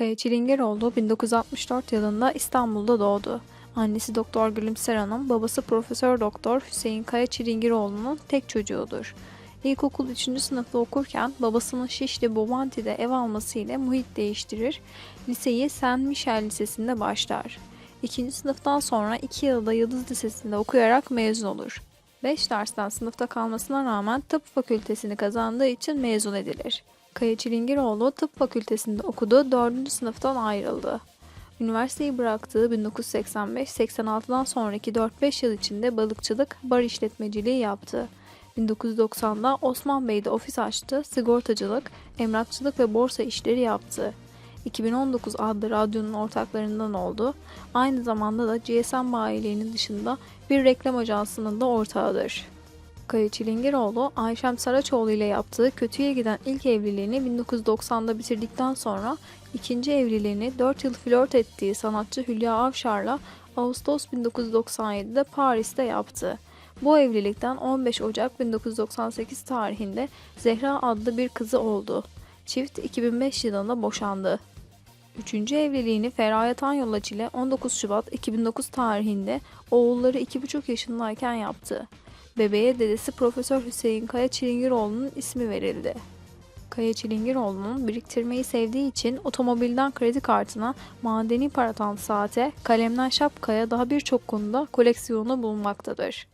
Kaya Çilingiroğlu 1964 yılında İstanbul'da doğdu. Annesi Doktor Gülümser Hanım, babası Profesör Doktor Hüseyin Kaya Çilingiroğlu'nun tek çocuğudur. İlkokul 3. sınıfta okurken babasının Şişli Bomonti'de ev almasıyla muhit değiştirir, liseyi Saint Michel Lisesi'nde başlar. İkinci sınıftan sonra 2 yılda Yıldız Lisesi'nde okuyarak mezun olur. 5 dersten sınıfta kalmasına rağmen tıp fakültesini kazandığı için mezun edilir. Kaya Çilingiroğlu tıp fakültesinde okudu, 4. sınıftan ayrıldı. Üniversiteyi bıraktığı 1985-86'dan sonraki 4-5 yıl içinde balıkçılık, bar işletmeciliği yaptı. 1990'da Osman Bey'de ofis açtı, sigortacılık, emlakçılık ve borsa işleri yaptı. 2019 adlı radyonun ortaklarından oldu. Aynı zamanda da GSM bayilerinin dışında bir reklam ajansının da ortağıdır. Kaya Çilingiroğlu, Ayşem Saraçoğlu ile yaptığı kötüye giden ilk evliliğini 1990'da bitirdikten sonra ikinci evliliğini 4 yıl flört ettiği sanatçı Hülya Avşar'la Ağustos 1997'de Paris'te yaptı. Bu evlilikten 15 Ocak 1998 tarihinde Zehra adlı bir kızı oldu. Çift 2005 yılında boşandı. Üçüncü evliliğini Feraye Tanyolaç ile 19 Şubat 2009 tarihinde oğulları 2,5 yaşındayken yaptı. Bebeğe dedesi Profesör Hüseyin Kaya Çilingiroğlu'nun ismi verildi. Kaya Çilingiroğlu'nun biriktirmeyi sevdiği için otomobilden kredi kartına, madeni paradan saate, kalemden şapkaya daha birçok konuda koleksiyonu bulunmaktadır.